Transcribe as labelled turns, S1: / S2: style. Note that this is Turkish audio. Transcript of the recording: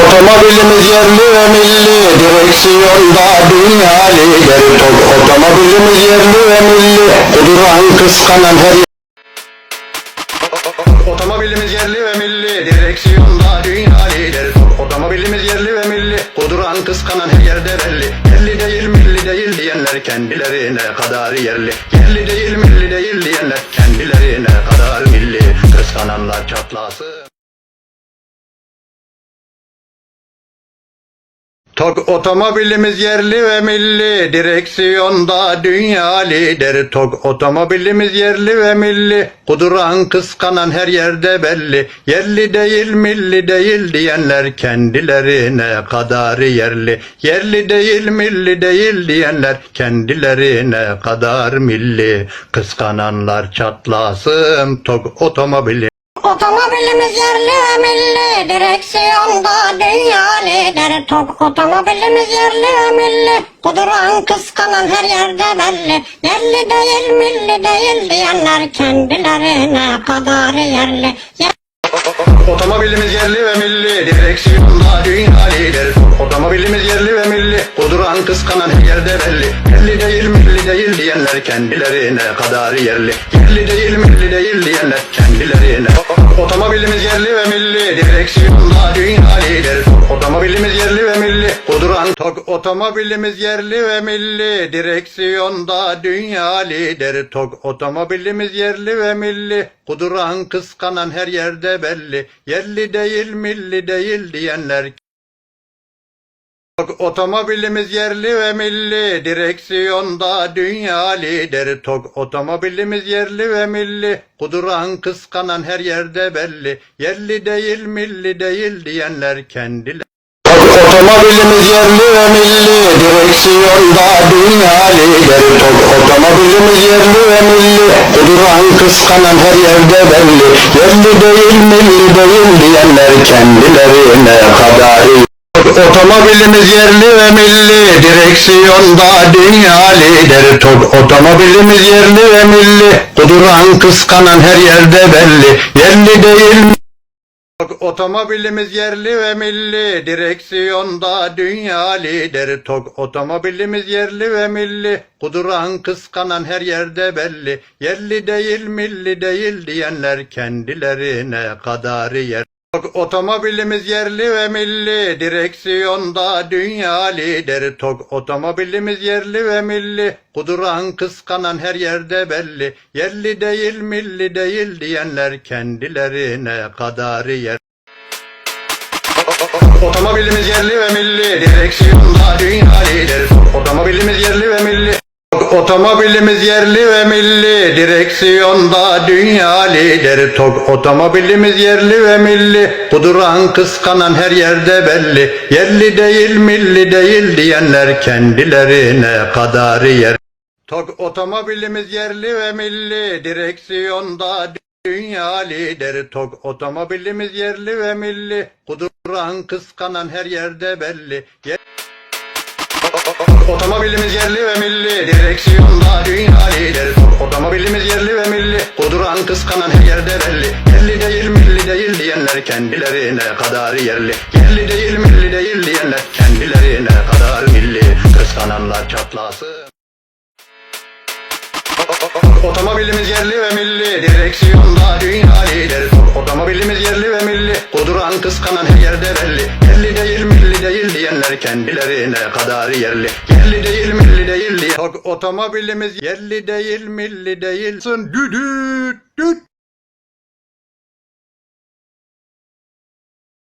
S1: otomobilimiz yerli ve milli Direksiyonda dünya lideri. Otomobilimiz yerli ve milli Kuduran kıskanan her Otomobilimiz yerli ve milli Direksiyonda dünya lideri. Otomobilimiz yerli ve milli Kuduran kıskanan her yerde belli. Yerli değil milli değil diyenler kendilerine kadar yerli. Yerli değil milli değil diyenler kendilerine kadar milli. Kıskananlar çatlasın Tok otomobilimiz yerli ve milli Direksiyonda dünya lideri Tok otomobilimiz yerli ve milli Kuduran kıskanan her yerde belli. Yerli değil milli değil diyenler kendilerine kadar yerli. Yerli değil milli değil diyenler kendilerine kadar milli. Kıskananlar çatlasın Tok otomobili
S2: Otomobilimiz yerli ve milli Direksiyonda dünya lideri Tok otomobilimiz yerli ve milli Kuduran kıskanan her yerde belli. Yerli değil milli değil diyenler kendilerine kadar yerli. Yer-
S1: Otomobilimiz yerli ve milli Direksiyonda dünya lideri Otomobilimiz yerli ve milli. Kuduran kıskanan yerde belli. Yerli değil milli değil diyenler kendilerine kadar yerli. Yerli değil milli değil diyenler kendilerine. Otomobilimiz yerli ve milli. Direksiyonda dünya lideri Otomobilimiz yerli ve milli. Kuduran tok Otomobilimiz yerli ve milli. Direksiyonda dünya lideri tok Otomobilimiz yerli ve milli. Kuduran kıskanan her yerde belli. Yerli değil milli değil diyenler otomobilimiz yerli ve milli Direksiyonda dünya lideri Tok otomobilimiz yerli ve milli Kuduran kıskanan her yerde belli. Yerli değil milli değil diyenler kendileri Otomobilimiz yerli ve milli Direksiyonda dünya lideri Tok otomobilimiz yerli ve milli Kuduran kıskanan her yerde belli. Yerli değil milli değil diyenler kendilerine kadar Otomobilimiz yerli ve milli Direksiyonda dünya lideri Tok otomobilimiz yerli ve milli Kuduran kıskanan her yerde belli. Yerli değil Otomobilimiz yerli ve milli Direksiyonda dünya lideri Tok otomobilimiz yerli ve milli Kuduran kıskanan her yerde belli. Yerli değil milli değil diyenler kendilerine kadar yer Tok otomobilimiz yerli ve milli Direksiyonda dünya lideri. Tok otomobilimiz yerli ve milli Kuduran kıskanan her yerde belli. Yerli değil milli değil diyenler kendilerine kadar yer. Otomobilimiz yerli ve milli Direksiyonda dünya Otomobilimiz yerli ve milli Direksiyonda dünya lideri Tok otomobilimiz yerli ve milli Kuduran kıskanan her yerde belli. Yerli değil milli değil diyenler kendilerine kadar yer. Tok otomobilimiz yerli ve milli Direksiyonda dünya lideri Tok otomobilimiz yerli ve milli Kuduran kıskanan her yerde belli. Yer- Otomobilimiz yerli ve milli Direksiyonda kıskanan her yerde belli. Yerli değil milli değil diyenler kendilerine kadar yerli. Yerli değil milli değil diyenler kendilerine kadar milli. Kıskananlar çatlasın. Otomobilimiz yerli ve milli. Direksiyonda dünya lideri Otomobilimiz yerli ve milli. Kuduran kıskanan her yerde belli. Yerli değil milli değil diyenler kendilerine kadar yerli. Yerli değil milli değil diye. Otomobilimiz yerli değil milli değil Düdüt düt